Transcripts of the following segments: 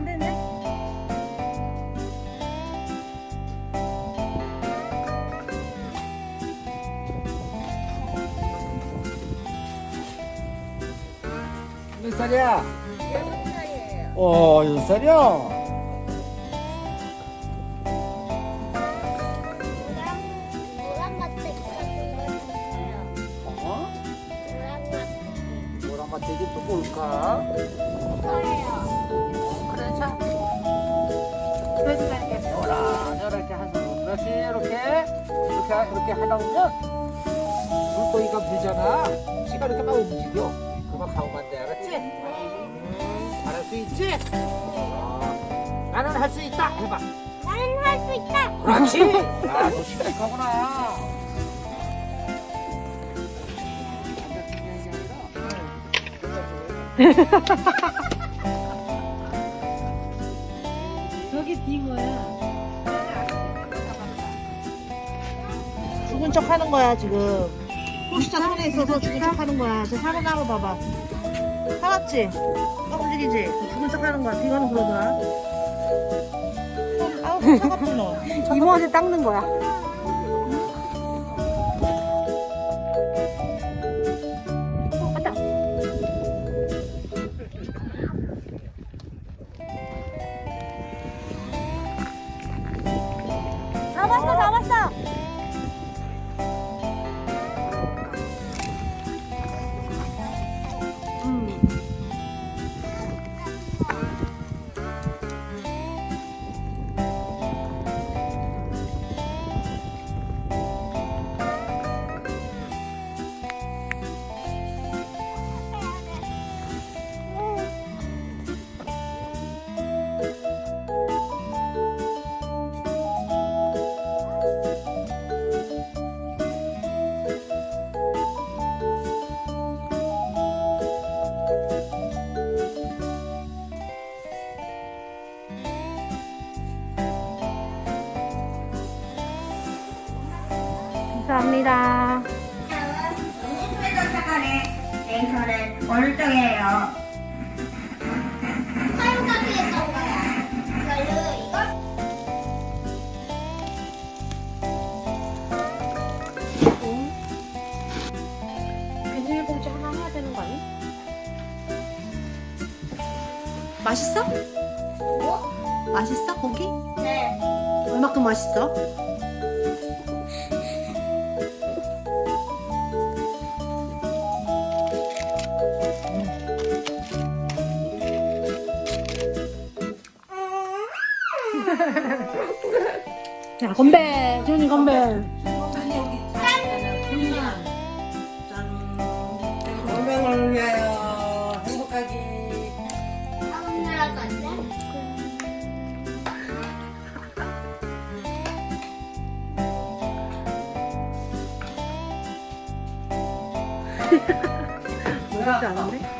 안 되네. 몇 살이야? 여섯 살이에요. 어, 여섯 살이야? 맛대기 있어요. 어? 맛대기. 노란 맛대기 또 뭘까? 거예요. 그래서 이렇게. 노란, 이렇게. 그렇지, 이렇게. 이렇게, 이렇게 하다 보면 물고기가 물잖아. 씨가 이렇게 막 움직여. 그만 가면 안 돼, 알았지? 음, 잘할 수 있지? 어, 나는 할 수 있다. 해봐. 나는 할 수 있다. 그렇지. 야, 너 씩씩하구나. 저기 빙어야. 죽은 척 하는 거야, 지금. 호시자 손에 있어서 죽은 척 하는 거야. 저 살아나로 봐봐. 살았지? 딱 움직이지? 죽은 척 하는 거야. 빙어는 그러더라. 손, 아우, 차갑지 너. 이모한테 닦는 거야. 감사합니다. 거야. 이걸로 이걸 비닐봉지 하나 해야 되는 거 아니야? 맛있어? 뭐? 맛있어 고기? 네. 얼마큼 맛있어? 야 건배 지훈이 건배 건강을 위하여 행복하기. 먹지 않은데?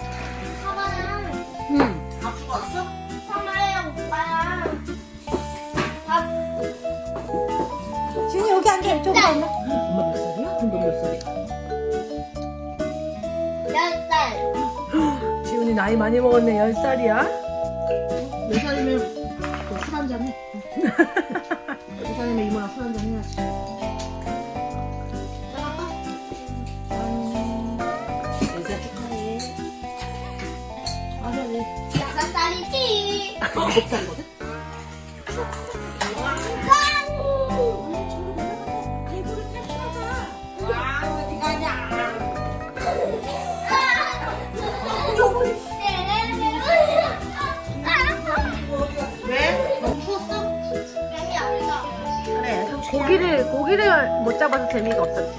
여기 앉아 이쪽으로 앉아 엄마 몇 살이야? 엄마 몇 살이야? 열 살. 지훈이 나이 많이 먹었네 10살이야 몇 살이면 술 한잔 해. 몇 살이면 이모랑 술 한잔 해야지. 인사 축하해. 아니, 아니. 여섯 살이지. 일곱 살 고기를 못 잡아서 재미가 없었지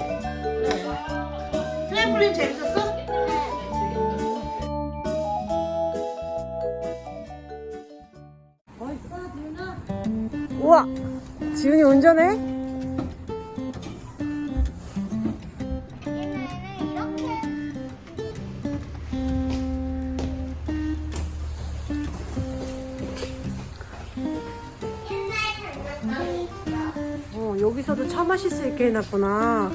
트램플린 재밌었어? 우와 지훈이 운전해? 어 여기서도 차 마실 수 있게 해놨구나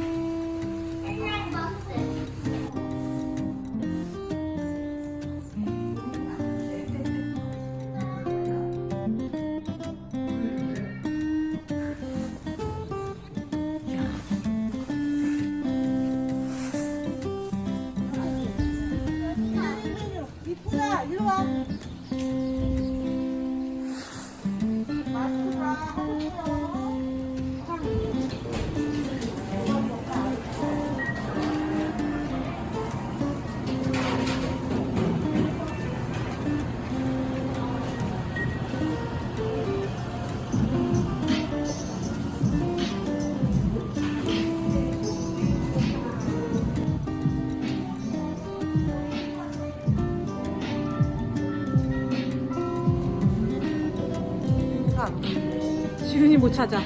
지훈이 못 찾아.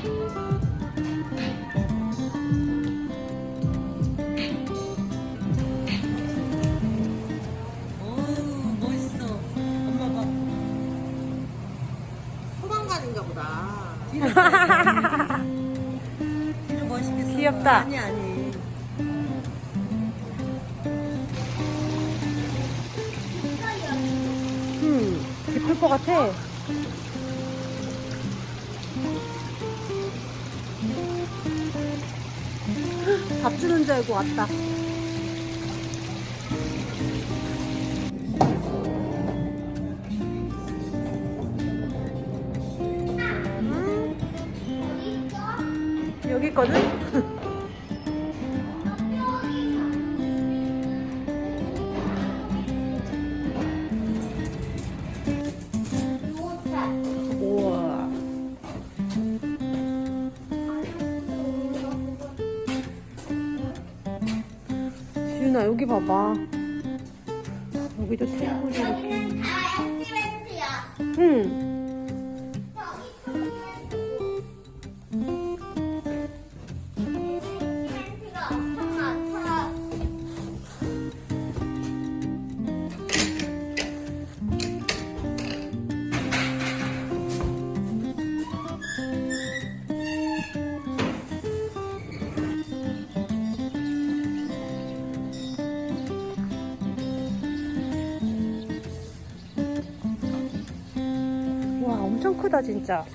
귀엽다. 아니 아니. 음, 깊을 것 같아. 주는 줄 알고 왔다. 음, 여기 있거든? 여기 봐봐. 여기도 테이블이 이렇게. 아. 응. 크다 진짜.